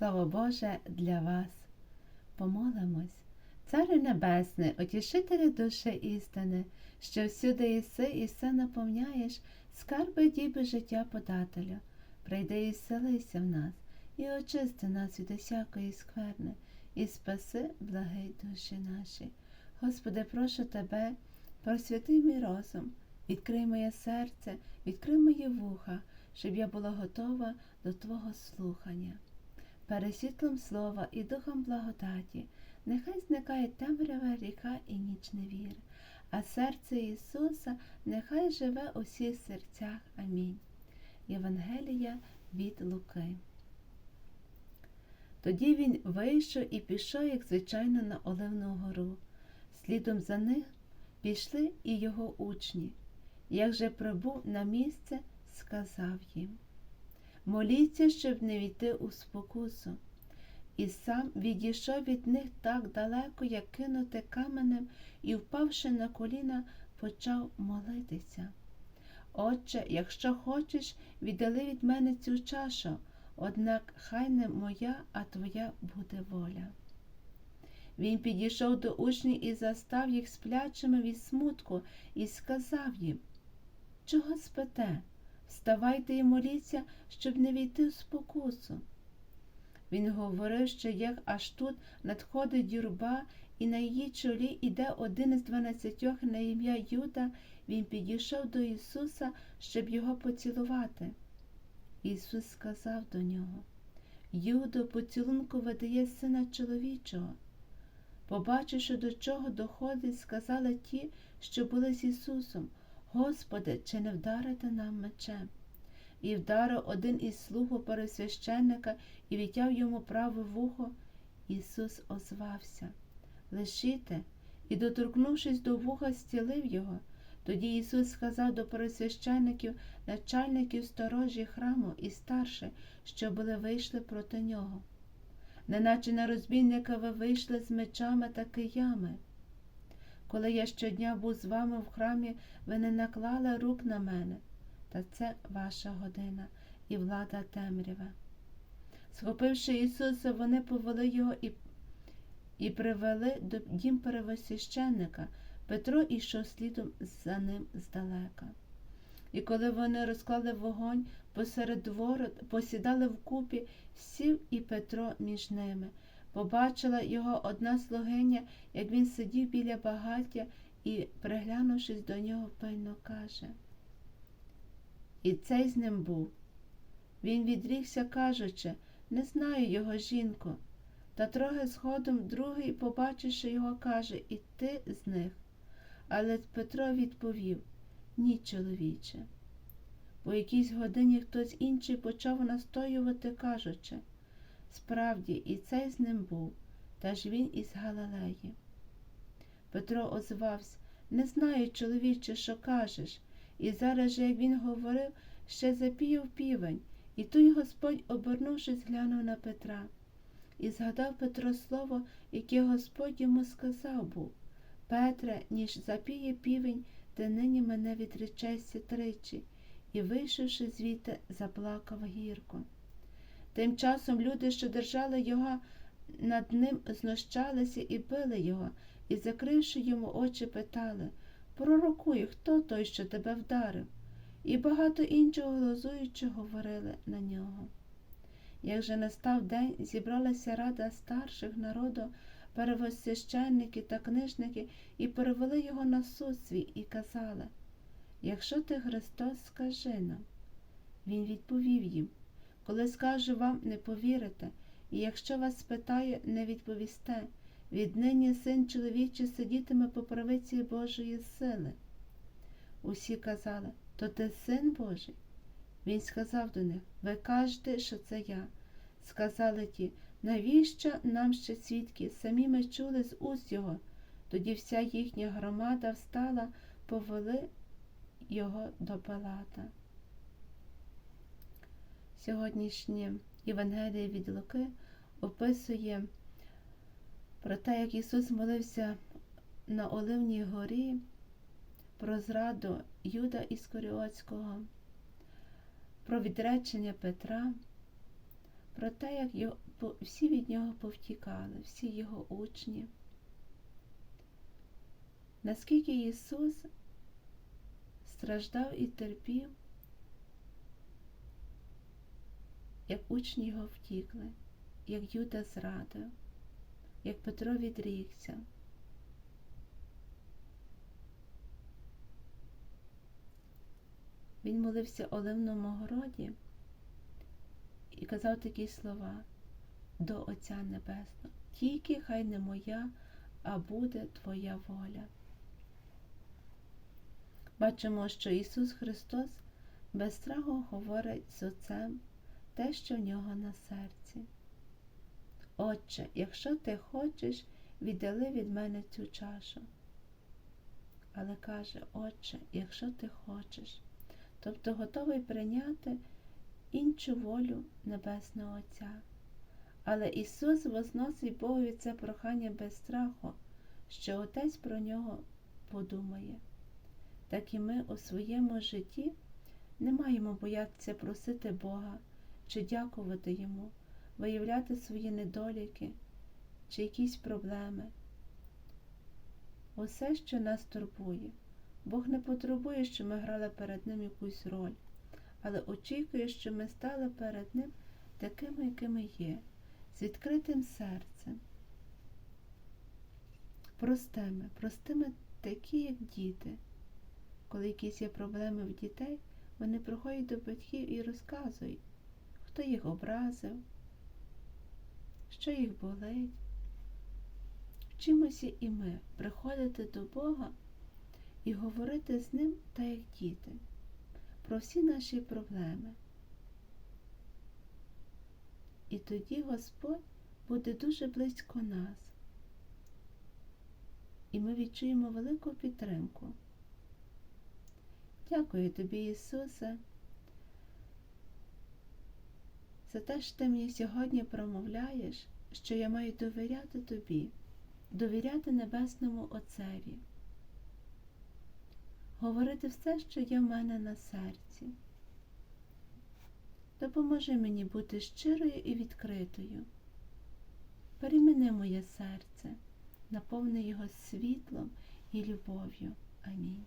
Слово Боже для вас. Помолимось. Царю Небесний, утішителю душі істини, що всюди єси і все наповняєш, скарби діби життя подателю. Прийди і селися в нас, і очисти нас від усякої скверни, і спаси, благий душі наші. Господи, прошу Тебе, просвяти мій розум, відкрий моє серце, відкрий мої вуха, щоб я була готова до Твого слухання. Пересвітлом слова і духом благодаті, нехай зникає темрява ріка і ніч невір, а серце Ісуса нехай живе у всіх серцях. Амінь. Євангелія від Луки. Тоді він вийшов і пішов, як звичайно, на Оливну гору. Слідом за ним пішли і його учні. Як же прибув на місце, сказав їм Моліться, щоб не війти у спокусу. І сам відійшов від них так далеко, як кинути каменем, і, впавши на коліна, почав молитися. Отче, якщо хочеш, віддали від мене цю чашу, однак хай не моя, а твоя буде воля. Він підійшов до учнів і застав їх сплячими від смутку, і сказав їм Чого спите? Вставайте і моліться, щоб не війти в спокусу. Він говорив, що як аж тут надходить юрба, і на її чолі іде один із дванадцятьох на ім'я Юда, він підійшов до Ісуса, щоб його поцілувати. Ісус сказав до нього Юдо, поцілунку видає сина чоловічого. Побачивши, до чого доходить, сказали ті, що були з Ісусом Господи, чи не вдарите нам мечем? І вдарив один із слуг пересвященника і відтяв йому праве вухо. Ісус озвався Лишите, і, доторкнувшись до вуха, зцілив його. Тоді Ісус сказав до пересвящеників, начальників сторожі храму і старших, що були вийшли проти нього. Неначе на розбійника ви вийшли з мечами та киями. Коли я щодня був з вами в храмі, ви не наклали рук на мене, та це ваша година і влада темрява. Схопивши Ісуса, вони повели його і і привели до дім первосвященника. Петро ішов слідом за ним здалека. І коли вони розклали вогонь посеред двору, посідали вкупі, сів і Петро між ними. Побачила його одна слугиня, як він сидів біля багаття і, приглянувшись до нього, пильно каже. І цей з ним був. Він відрікся, кажучи, не знаю його жінку. Та трохи згодом другий, побачивши його, каже, і ти з них. Але Петро відповів ні, чоловіче. По якійсь годині хтось інший почав настоювати, кажучи Справді, і цей з ним був, та ж він із Галилеї. Петро озвався Не знаю, чоловіче, що кажеш. І зараз же, як він говорив, ще запіяв півень, і той Господь, обернувшись, глянув на Петра. І згадав Петро слово, яке Господь йому сказав був Петре, ніж запіє півень, ти нині мене відречешся тричі, і, вийшовши звідти, заплакав гірко. Тим часом люди, що держали його, над ним знущалися і били його, і, закривши йому очі, питали Пророкуй, хто той, що тебе вдарив? І багато іншого глузуючи говорили на нього. Як же настав день, зібралася рада старших народу, первосвященники та книжники, і перевели його на суд свій і казали Якщо ти Христос, скажи нам. Він відповів їм коли скажу вам, не повірите, і якщо вас спитаю, не відповісте. Віднині син чоловічий сидітиме по правиці Божої сили. Усі казали, то ти син Божий? Він сказав до них Ви кажете, що це я. Сказали ті, навіщо нам ще свідки? Самі ми чули з уст його. Тоді вся їхня громада встала, повели його до Палата. Сьогоднішнє Євангеліє від Луки описує про те, як Ісус молився на Оливній горі, про зраду Юда Іскоріотського, про відречення Петра, про те, як його, всі від нього повтікали, всі його учні. Наскільки Ісус страждав і терпів, як учні його втікли, як Юда зрадив, як Петро відрікся. Він молився у оливному городі і казав такі слова до Отця Небесного. Тільки хай не моя, а буде Твоя воля. Бачимо, що Ісус Христос без страху говорить з Отцем те, що в нього на серці. Отче, якщо ти хочеш, віддали від мене цю чашу. Але каже, Отче, якщо ти хочеш, тобто готовий прийняти іншу волю Небесного Отця. Але Ісус возносить Богові це прохання без страху, що Отець про нього подумає. Так і ми у своєму житті не маємо боятися просити Бога чи дякувати Йому, виявляти свої недоліки чи якісь проблеми. Усе, що нас турбує. Бог не потребує, щоб ми грали перед Ним якусь роль, але очікує, щоб ми стали перед Ним такими, якими є, з відкритим серцем, простими, простими такі, як діти. Коли якісь є проблеми в дітей, вони приходять до батьків і розказують, хто їх образив, що їх болить. Вчимося і ми приходити до Бога і говорити з Ним так, як діти, про всі наші проблеми. І тоді Господь буде дуже близько нас. І ми відчуємо велику підтримку. Дякую тобі, Ісусе, за те, що ти мені сьогодні промовляєш, що я маю довіряти тобі, довіряти Небесному Отцеві, говорити все, що є в мене на серці. Допоможи мені бути щирою і відкритою. Переміни моє серце, наповни його світлом і любов'ю. Амінь.